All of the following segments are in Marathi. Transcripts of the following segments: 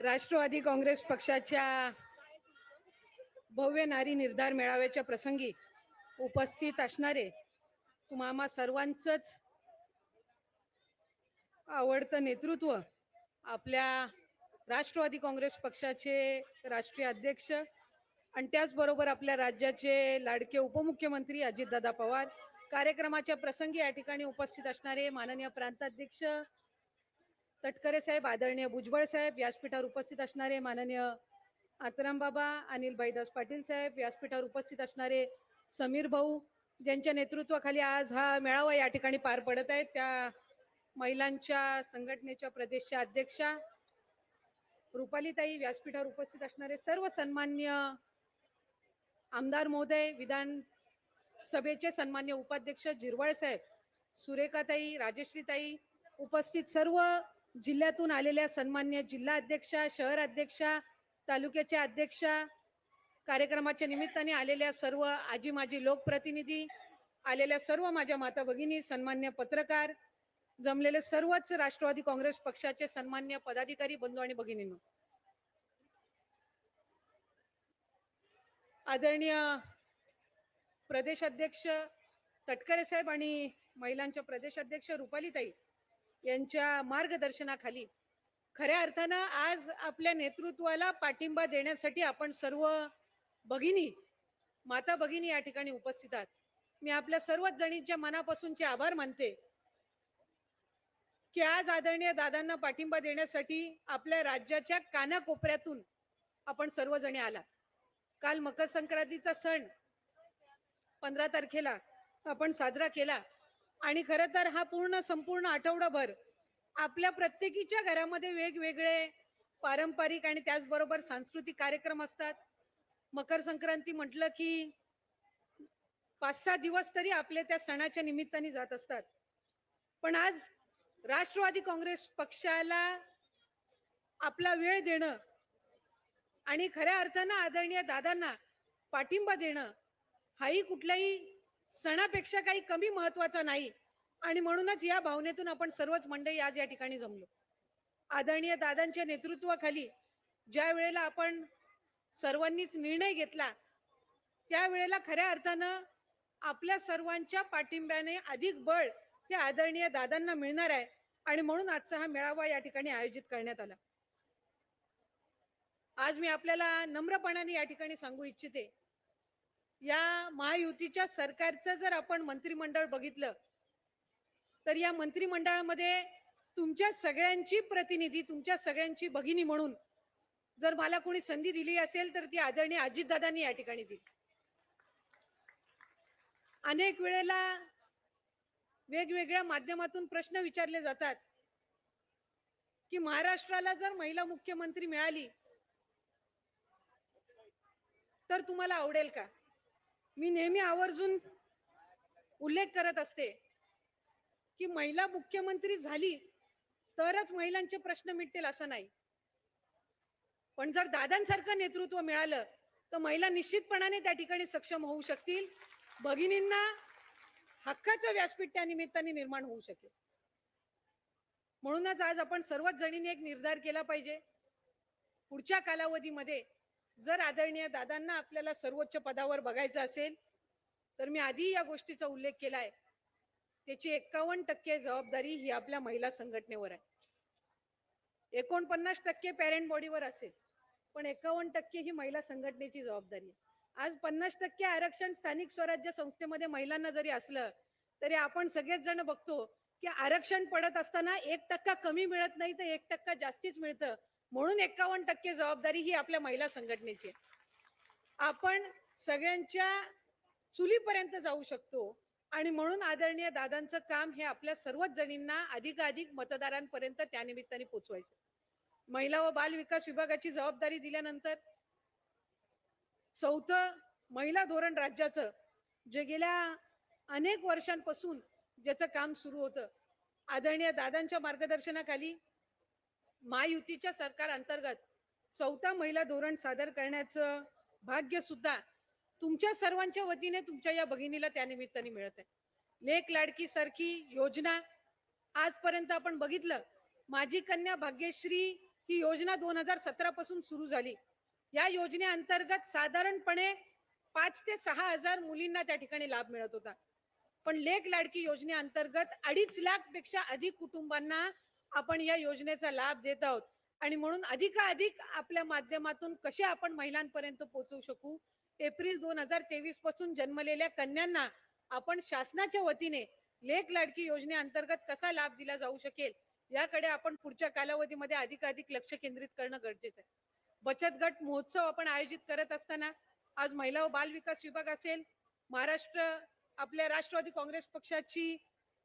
राष्ट्रवादी काँग्रेस पक्षाच्या भव्य नारी निर्धार मेळाव्याच्या प्रसंगी उपस्थित असणारे तुम्हा सर्वांचंच आवडतं नेतृत्व आपल्या राष्ट्रवादी काँग्रेस पक्षाचे राष्ट्रीय अध्यक्ष आणि त्याचबरोबर आपल्या राज्याचे लाडके उपमुख्यमंत्री अजितदादा पवार. कार्यक्रमाच्या प्रसंगी या ठिकाणी उपस्थित असणारे माननीय प्रांताध्यक्ष तटकरे साहेब आदरणीय भुजबळ साहेब व्यासपीठावर उपस्थित असणारे माननीय आतरामबाबा अनिल भाईदास पाटील साहेब व्यासपीठावर उपस्थित असणारे समीर भाऊ ज्यांच्या नेतृत्वाखाली आज हा मेळावा या ठिकाणी पार पडत आहे. त्या महिलांच्या संघटनेच्या प्रदेशच्या अध्यक्षा रुपालीताई व्यासपीठावर उपस्थित असणारे सर्व सन्मान्य आमदार महोदय विधान सभेचे सन्मान्य उपाध्यक्ष जिरवाळ साहेब सुरेखाताई राजश्रीताई उपस्थित सर्व जिल्ह्यातून आलेल्या सन्मान्य जिल्हा अध्यक्षा शहर अध्यक्षा तालुक्याच्या अध्यक्षा कार्यक्रमाच्या निमित्ताने आलेल्या सर्व आजी माजी लोकप्रतिनिधी आलेल्या सर्व माझ्या माता भगिनी सन्मान्य पत्रकार जमलेले सर्वच राष्ट्रवादी काँग्रेस पक्षाचे सन्मान्य पदाधिकारी बंधू आणि भगिनींनो. आदरणीय प्रदेश अध्यक्ष तटकरे साहेब आणि महिलांच्या प्रदेश अध्यक्ष रुपालीताई यांच्या मार्गदर्शनाखाली. खऱ्या अर्थानं आज आपल्या नेतृत्वाला पाठिंबा देण्यासाठी आपण सर्व भगिनी माता भगिनी या ठिकाणी उपस्थित आहात. मी आपल्या सर्वच जणींच्या मनापासूनचे आभार मानते की आज आदरणीय दादांना पाठिंबा देण्यासाठी आपल्या राज्याच्या कानाकोपऱ्यातून आपण सर्वजणी आला काल मकर संक्रांतीचा सण पंधरा तारखेला आपण साजरा केला. आणि खर तर हा पूर्ण संपूर्ण आठवडाभर आपल्या प्रत्येकीच्या घरामध्ये वेगवेगळे पारंपरिक आणि त्याचबरोबर सांस्कृतिक कार्यक्रम असतात. मकर संक्रांती म्हटलं की पाच सहा दिवस तरी आपले त्या सणाच्या निमित्ताने जात असतात. पण आज राष्ट्रवादी काँग्रेस पक्षाला आपला वेळ देणं आणि खऱ्या अर्थानं आदरणीय दादांना पाठिंबा देणं हाही कुठल्याही सणापेक्षा काही कमी महत्त्वाचा नाही. आणि म्हणूनच या भावनेतून आपण सर्वच मंडळी आज या ठिकाणी जमलो. आदरणीय दादांच्या नेतृत्वाखाली ज्या वेळेला आपण सर्वांनीच निर्णय घेतला त्यावेळेला खऱ्या अर्थानं आपल्या सर्वांच्या पाठिंब्याने अधिक बळ हे आदरणीय दादांना मिळणार आहे. आणि म्हणून आजचा हा मेळावा या ठिकाणी आयोजित करण्यात आला. आज मी आपल्याला नम्रपणाने या ठिकाणी सांगू इच्छिते. या महायुतीच्या सरकारचं जर आपण मंत्रिमंडळ बघितलं तर या मंत्रिमंडळामध्ये तुमच्या सगळ्यांची प्रतिनिधी तुमच्या सगळ्यांची भगिनी म्हणून जर मला कोणी संधी दिली असेल तर ती आदरणीय अजितदादांनी या ठिकाणी दिली. अनेक वेळेला वेगवेगळ्या माध्यमातून प्रश्न विचारले जातात की महाराष्ट्राला जर महिला मुख्यमंत्री मिळाली तर तुम्हाला आवडेल का? मी नेहमी आवर्जून उल्लेख करत असते की महिला मुख्यमंत्री झाली तरच महिलांचे प्रश्न मिटतील असं नाही. पण जर दादांसारखं नेतृत्व मिळालं तर महिला निश्चितपणाने त्या ठिकाणी सक्षम होऊ शकतील. भगिनींना हक्काचं व्यासपीठ त्या निमित्ताने निर्माण होऊ शकेल. म्हणूनच आज आपण सर्वच जणींनी एक निर्धार केला पाहिजे. पुढच्या कालावधीमध्ये जर आदरणीय दादांना आपल्याला सर्वोच्च पदावर बघायचं असेल तर मी आधी या गोष्टीचा उल्लेख केला आहे त्याची एक्कावन्न टक्के जबाबदारी ही आपल्या महिला संघटनेवर आहे. एकोणपन्नास टक्के पॅरेंट बॉडीवर असेल पण एकावन्न टक्के ही महिला संघटनेची जबाबदारी आहे. आज पन्नास टक्के आरक्षण स्थानिक स्वराज्य संस्थेमध्ये महिलांना जरी असलं तरी आपण सगळेच जण बघतो की आरक्षण पडत असताना एक टक्का कमी मिळत नाही तर एक टक्का जास्तीच मिळतं. म्हणून एक्कावन्न टक्के जबाबदारी ही आपल्या महिला संघटनेची आपण सगळ्यांच्या चुलीपर्यंत जाऊ शकतो आणि म्हणून आदरणीय दादांचं काम हे आपल्या सर्वच जणींना अधिकाधिक मतदारांपर्यंत त्यानिमित्ताने पोचवायचं. महिला व बाल विकास विभागाची जबाबदारी दिल्यानंतर चौथं महिला धोरण राज्याचं जे गेल्या अनेक वर्षांपासून ज्याचं काम सुरू होतं. आदरणीय दादांच्या मार्गदर्शनाखाली महायुतीच्या सरकार अंतर्गत चौथा महिला धोरण सादर करण्याचं भाग्य सुद्धा तुमच्या सर्वांच्या वतीने तुमच्या या भगिनीला त्यानिमित्ताने मिळत आहे. लेख लाडकी सारखी योजना आजपर्यंत आपण बघितलं माझी कन्या भाग्यश्री ही योजना दोन हजार सतरा पासून सुरू झाली. या योजनेअंतर्गत साधारणपणे पाच ते सहा हजार मुलींना त्या ठिकाणी लाभ मिळत होता. पण लेख लाडकी योजनेअंतर्गत अडीच लाखपेक्षा अधिक कुटुंबांना आपण या योजनेचा लाभ देत आहोत. आणि म्हणून अधिकाधिक आपल्या माध्यमातून कसे आपण महिलांपर्यंत पोहोचवू शकू? एप्रिल दोन हजार तेवीसपासून जन्मलेल्या कन्यांना आपण शासनाच्या वतीने लेख लाडकी योजनेअंतर्गत कसा लाभ दिला जाऊ शकेल? याकडे आपण पुढच्या कालावधीमध्ये अधिकाधिक लक्ष केंद्रित करणं गरजेचं आहे. बचत गट महोत्सव आपण आयोजित करत असताना आज महिला व बाल विकास विभाग असेल महाराष्ट्र आपल्या राष्ट्रवादी काँग्रेस पक्षाची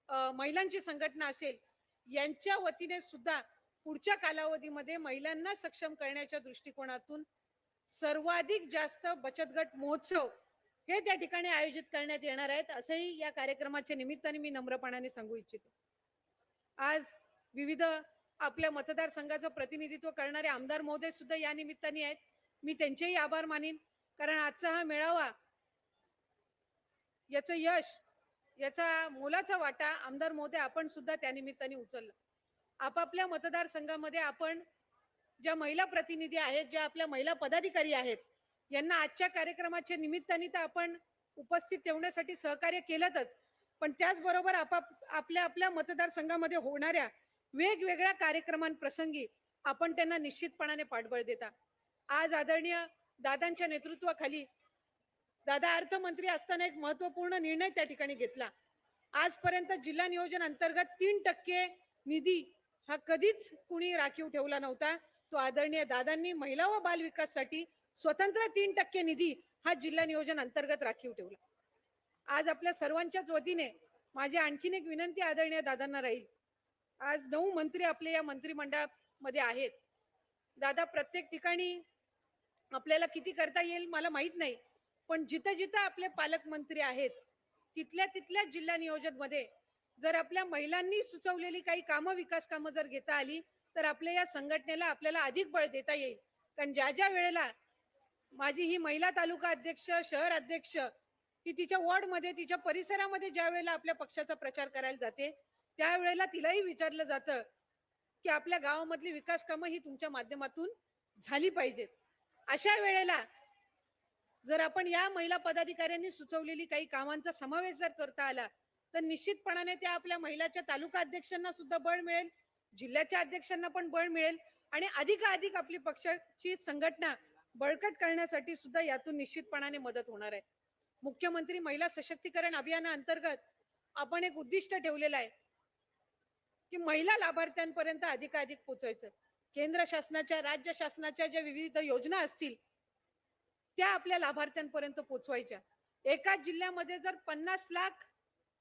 महिलांची संघटना असेल यांच्या वतीने सुद्धा पुढच्या कालावधीमध्ये महिलांना सक्षम करण्याच्या दृष्टिकोनातून सर्वाधिक जास्त बचत गट महोत्सव हे त्या ठिकाणी आयोजित करण्यात येणार आहेत. असंही या कार्यक्रमाच्या निमित्ताने मी नम्रपणाने सांगू इच्छिते. आज विविध आपल्या मतदारसंघाचं प्रतिनिधित्व करणारे आमदार महोदय सुद्धा या निमित्ताने आहेत. मी त्यांचेही आभार मानीन. कारण आजचा हा मेळावा याचं यश याचा मोलाचा वाटा आमदार मोदे आपण सुद्धा त्या निमित्ताने उचलला. आपापल्या मतदारसंघामध्ये आपण ज्या महिला प्रतिनिधी आहेत ज्या आपल्या महिला पदाधिकारी आहेत यांना आजच्या कार्यक्रमाच्या निमित्ताने तर आपण उपस्थित ठेवण्यासाठी सहकार्य केलंच पण त्याचबरोबर आपाप आपल्या आपल्या मतदारसंघामध्ये होणाऱ्या वेगवेगळ्या कार्यक्रमांप्रसंगी आपण त्यांना निश्चितपणाने पाठबळ देता. आज आदरणीय दादांच्या नेतृत्वाखाली दादा अर्थमंत्री असताना एक महत्त्वपूर्ण निर्णय त्या ठिकाणी घेतला. आजपर्यंत जिल्हा नियोजन अंतर्गत तीन टक्के निधी हा कधीच कुणी राखीव ठेवला नव्हता. तो आदरणीय दादांनी महिला व बाल विकाससाठी स्वतंत्र तीन टक्के निधी हा जिल्हा नियोजन अंतर्गत राखीव ठेवला. आज आपल्या सर्वांच्याच वतीने माझी आणखीन एक विनंती आदरणीय दादांना राहील. आज नऊ मंत्री आपले या मंत्रिमंडळामध्ये आहेत. दादा प्रत्येक ठिकाणी आपल्याला किती करता येईल मला माहीत नाही. पण जिथं जिथं आपले पालकमंत्री आहेत तिथल्या तिथल्या जिल्हा नियोजनमध्ये जर आपल्या महिलांनी सुचवलेली काही कामं विकास कामं जर घेता आली तर आपल्या या संघटनेला आपल्याला अधिक बळ देता येईल. कारण ज्या ज्या वेळेला माझी ही महिला तालुका अध्यक्ष शहर अध्यक्ष ही तिच्या वॉर्डमध्ये तिच्या परिसरामध्ये ज्या वेळेला आपल्या पक्षाचा प्रचार करायला जाते त्यावेळेला तिलाही विचारलं जातं की आपल्या गावामधली विकास कामं ही तुमच्या माध्यमातून झाली पाहिजेत. अशा वेळेला जर आपण या महिला पदाधिकाऱ्यांनी सुचवलेली काही कामांचा समावेश जर करता आला तर निश्चितपणाने त्या आपल्या महिलाच्या तालुका अध्यक्षांना सुद्धा बळ मिळेल जिल्ह्याच्या अध्यक्षांना पण बळ मिळेल आणि अधिकाधिक आपली पक्षाची संघटना बळकट करण्यासाठी सुद्धा यातून निश्चितपणाने मदत होणार आहे. मुख्यमंत्री महिला सशक्तीकरण अभियानाअंतर्गत आपण एक उद्दिष्ट ठेवलेलं आहे की महिला लाभार्थ्यांपर्यंत अधिकाधिक पोचायचं केंद्र शासनाच्या राज्य शासनाच्या ज्या विविध योजना असतील त्या आपल्या लाभार्थ्यांपर्यंत पोचवायच्या. एका जिल्ह्यामध्ये जर पन्नास लाख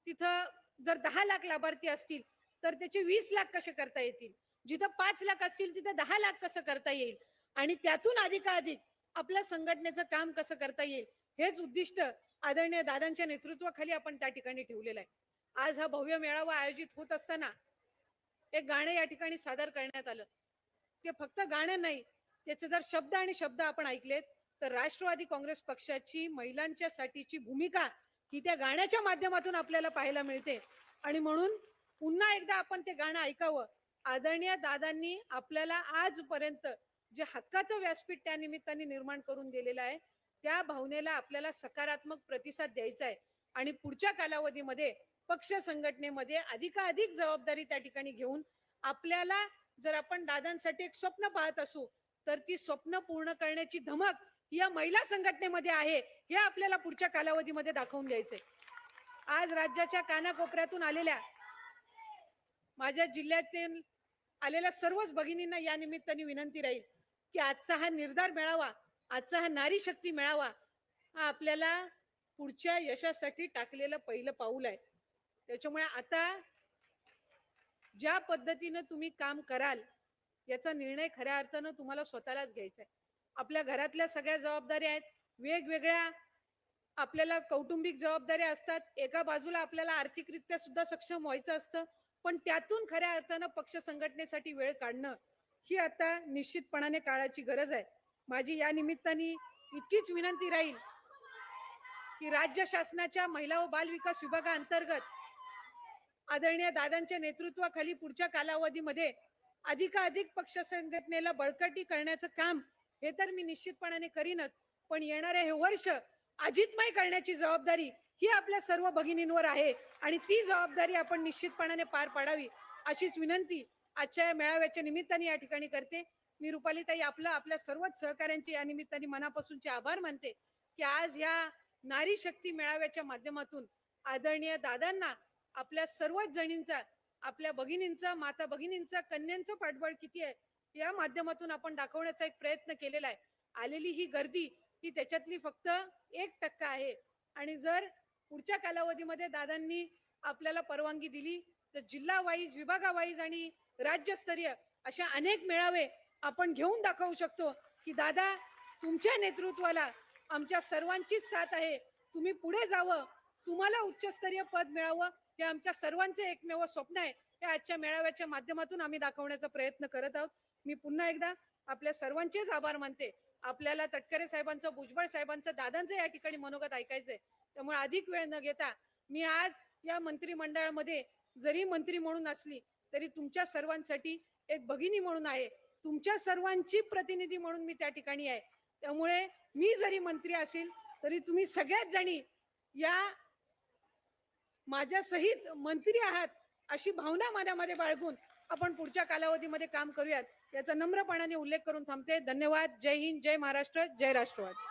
तिथं जर दहा लाख लाभार्थी असतील तर त्याचे वीस लाख कसे करता येतील? जिथं पाच लाख असतील तिथं दहा लाख कसं करता येईल? आणि त्यातून अधिकाधिक आपल्या संघटनेचं काम कसं करता येईल? हेच उद्दिष्ट आदरणीय दादांच्या नेतृत्वाखाली आपण त्या ठिकाणी ठेवलेलं आहे. आज हा भव्य मेळावा आयोजित होत असताना एक गाणं या ठिकाणी सादर करण्यात आलं. ते फक्त गाणं नाही त्याचे जर शब्द आणि शब्द आपण ऐकलेत तर राष्ट्रवादी काँग्रेस पक्षाची महिलांच्या साठीची भूमिका ही त्या गाण्याच्या माध्यमातून आपल्याला पाहायला मिळते. आणि म्हणून पुन्हा एकदा आपण ते गाणं ऐकावं. आदरणीय दादांनी आपल्याला आजपर्यंत जे हक्काचं व्यासपीठ त्या निमित्ताने निर्माण करून दिलेलं आहे त्या भावनेला आपल्याला सकारात्मक प्रतिसाद द्यायचा आहे. आणि पुढच्या कालावधीमध्ये पक्ष संघटनेमध्ये अधिकाधिक जबाबदारी त्या ठिकाणी घेऊन आपल्याला जर आपण दादांसाठी एक स्वप्न पाहत असू तर ती स्वप्न पूर्ण करण्याची धमक या महिला संघटनेमध्ये आहे हे आपल्याला पुढच्या कालावधीमध्ये दाखवून द्यायचंय. आज राज्याच्या कानाकोपऱ्यातून आलेल्या माझ्या जिल्ह्यातील आलेल्या सर्वच भगिनींना या निमित्ताने विनंती राहील की आजचा हा निर्धार मिळावा आजचा हा नारी शक्ती मिळावा हा आपल्याला पुढच्या यशासाठी टाकलेलं पहिलं पाऊल आहे. त्याच्यामुळे आता ज्या पद्धतीनं तुम्ही काम कराल याचा निर्णय खऱ्या अर्थानं तुम्हाला स्वतःलाच घ्यायचा आहे. आपल्या घरातल्या सगळ्या जबाबदाऱ्या आहेत. वेगवेगळ्या आपल्याला कौटुंबिक जबाबदाऱ्या असतात. एका बाजूला आपल्याला आर्थिकरित्या सुद्धा सक्षम व्हायचं असतं. पण त्यातून खऱ्या अर्थानं पक्ष संघटनेसाठी वेळ काढणं ही आता निश्चितपणाने काळाची गरज आहे. माझी या निमित्ताने इतकीच विनंती राहील की राज्य शासनाच्या महिला व बाल विकास विभागाअंतर्गत आदरणीय दादांच्या नेतृत्वाखाली पुढच्या कालावधीमध्ये अधिकाधिक पक्ष संघटनेला बळकटी करण्याचं काम हे तर मी निश्चितपणाने करीनच पण येणारे हे वर्ष अजितमय करण्याची जबाबदारी ही आपल्या सर्व भगिनींवर आहे आणि ती जबाबदारी आपण निश्चितपणाने पार पाडावी अशीच विनंती आजच्या या मेळाव्याच्या निमित्ताने या ठिकाणी करते. मी रुपालीताई आपलं आपल्या सर्वच सहकाऱ्यांचे या निमित्ताने मनापासूनचे आभार मानते की आज या नारी शक्ती मेळाव्याच्या माध्यमातून आदरणीय दादांना आपल्या सर्वच जणींचा आपल्या भगिनींचा माता भगिनींचा कन्यांचं पाठबळ किती आहे या माध्यमातून आपण दाखवण्याचा एक प्रयत्न केलेला आहे. आलेली ही गर्दी ही त्याच्यातली फक्त एक टक्का आहे. आणि जर पुढच्या कालावधीमध्ये दादांनी आपल्याला परवानगी दिली तर जिल्हा वाईज विभागावाईज आणि राज्यस्तरीय अशा अनेक मेळावे आपण घेऊन दाखवू शकतो की दादा तुमच्या नेतृत्वाला आमच्या सर्वांचीच साथ आहे. तुम्ही पुढे जावं तुम्हाला उच्चस्तरीय पद मिळावं हे आमच्या सर्वांचे एकमेव स्वप्न आहे. हे आजच्या मेळाव्याच्या माध्यमातून आम्ही दाखवण्याचा प्रयत्न करत आहोत. मी पुन्हा एकदा आपल्या सर्वांचेच आभार मानते. आपल्याला तटकरे साहेबांचं भुजबळ साहेबांचं दादांचं या ठिकाणी मनोगत ऐकायचंय. त्यामुळे अधिक वेळ न घेता मी आज या मंत्रिमंडळामध्ये जरी मंत्री म्हणून असली तरी तुमच्या सर्वांसाठी एक भगिनी म्हणून आहे. तुमच्या सर्वांची प्रतिनिधी म्हणून मी त्या ठिकाणी आहे. त्यामुळे मी जरी मंत्री असेल तरी तुम्ही सगळ्याच जणी या माझ्या सहित मंत्री आहात अशी भावना मनामध्ये बाळगून आपण पुढच्या कालावधीमध्ये काम करूयात. याचा नम्रपणाने उल्लेख करून थांबते. धन्यवाद. जय हिंद. जय महाराष्ट्र. जय राष्ट्रवाद.